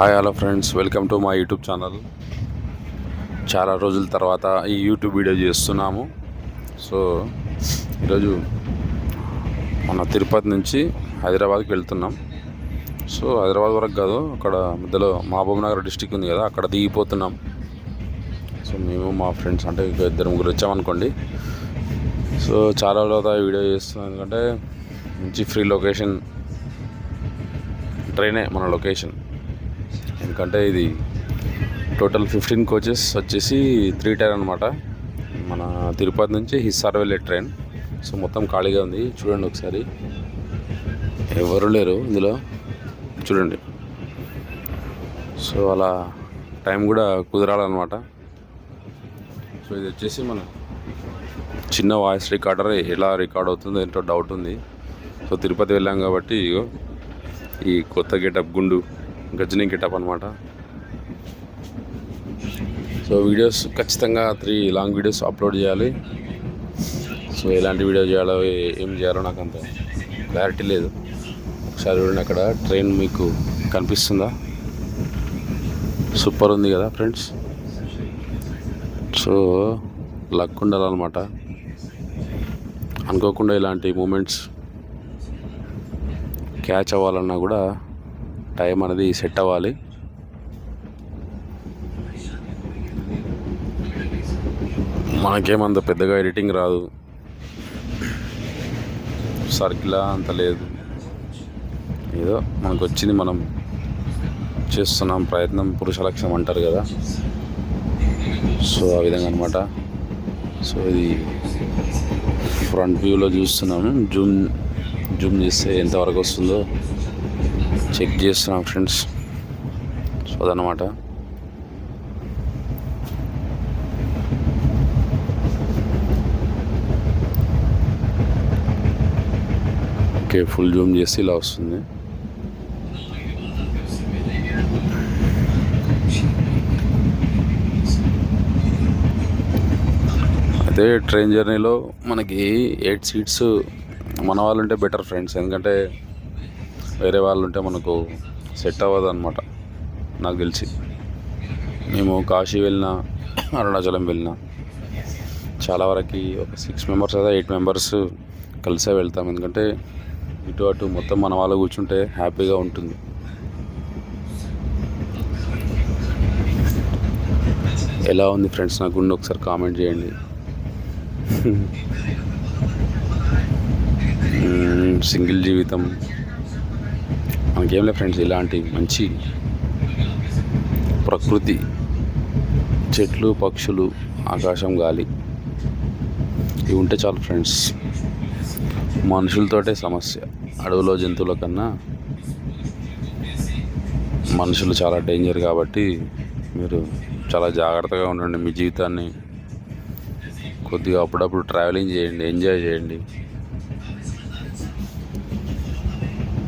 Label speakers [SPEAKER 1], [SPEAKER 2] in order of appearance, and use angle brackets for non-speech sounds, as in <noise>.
[SPEAKER 1] Hi hello friends. Welcome to మా YouTube channel. చాలా రోజుల తర్వాత ఈ యూట్యూబ్ వీడియో చేస్తున్నాము. సో ఈరోజు మన తిరుపతి నుంచి హైదరాబాద్కి వెళ్తున్నాం. సో హైదరాబాద్ వరకు కాదు అక్కడ మధ్యలో మహబూబ్ నగర్ డిస్టిక్ ఉంది కదా అక్కడ దిగిపోతున్నాం. సో మేము మా ఫ్రెండ్స్ అంటే ఇక ఇద్దరు ముగ్గురు వచ్చామనుకోండి సో చాలా తర్వాత వీడియో చేస్తున్నాం. ఎందుకంటే మంచి ఫ్రీ లొకేషన్ ట్రైనే మన లొకేషన్. ఎందుకంటే ఇది టోటల్ ఫిఫ్టీన్ కోచెస్ వచ్చేసి త్రీ టైర్ అనమాట మన తిరుపతి నుంచి హిస్సార్ వెళ్ళే ట్రైన్. సో మొత్తం ఖాళీగా ఉంది. చూడండి ఒకసారి. ఎవరు లేరు ఇందులో. చూడండి. సో అలా టైం కూడా కుదరాలన్నమాట. సో ఇది వచ్చేసి మన చిన్న వాయిస్ రికార్డర్. ఎలా రికార్డ్ అవుతుందో ఏంటో డౌట్ ఉంది. సో తిరుపతి వెళ్ళాం కాబట్టి ఈ కొత్త గేటప్ గుండు. గజనీ గెటప్ అనమాట సో వీడియోస్ ఖచ్చితంగా త్రీ లాంగ్ వీడియోస్ అప్లోడ్ చేయాలి. సో ఎలాంటి వీడియో చేయాలో ఏం చేయాలో నాకు అంత క్లారిటీ లేదు. ఒకసారి చూడండి అక్కడ ట్రైన్ మీకు కనిపిస్తుందా? సూపర్ ఉంది కదా ఫ్రెండ్స్. సో లక్ ఉండాలన్నమాట. అనుకోకుండా ఇలాంటి మూమెంట్స్ క్యాచ్ అవ్వాలన్నా కూడా టైం అనేది సెట్ అవ్వాలి. మనకేమంత పెద్దగా ఎడిటింగ్ రాదు. సర్కిలా అంత లేదు. ఏదో మనకు వచ్చింది మనం చేస్తున్నాం ప్రయత్నం పురుష లక్ష్యం అంటారు కదా. సో ఆ విధంగా అనమాట సో ఇది ఫ్రంట్ వ్యూలో చూస్తున్నాము. జూమ్ జూమ్ చేస్తే ఎంతవరకు వస్తుందో చెక్ చేస్తున్నాం ఫ్రెండ్స్. సో అదనమాట ఓకే ఫుల్ జూమ్ చేస్తే ఇలా వస్తుంది. అయితే ట్రైన్ జర్నీలో మనకి ఎయిట్ సీట్స్ మన వాళ్ళు ఉంటే బెటర్ ఫ్రెండ్స్. ఎందుకంటే వేరే వాళ్ళు ఉంటే మనకు సెట్ అవ్వదు అనమాట నాకు తెలిసి. మేము కాశీ వెళ్ళినా అరుణాచలం వెళ్ళినా చాలా వరకు ఒక సిక్స్ మెంబర్స్ అదే ఎయిట్ మెంబర్స్ కలిసే వెళ్తాం. ఎందుకంటే ఇటు అటు మొత్తం మన వాళ్ళు కూర్చుంటే హ్యాపీగా ఉంటుంది. ఎలా ఉంది ఫ్రెండ్స్ నా గుండె ఒకసారి కామెంట్ చేయండి. <laughs> సింగిల్ జీవితం. మనకేం లేదు ఫ్రెండ్స్ ఇలాంటి మంచి ప్రకృతి చెట్లు పక్షులు ఆకాశం గాలి ఇవి ఉంటే చాలు ఫ్రెండ్స్ మనుషులతోటే సమస్య. అడవిలో జంతువుల కన్నా మనుషులు చాలా డేంజర్ కాబట్టి మీరు చాలా జాగ్రత్తగా ఉండండి. మీ జీవితాన్ని కొద్దిగా అప్పుడప్పుడు ట్రావెలింగ్ చేయండి ఎంజాయ్ చేయండి.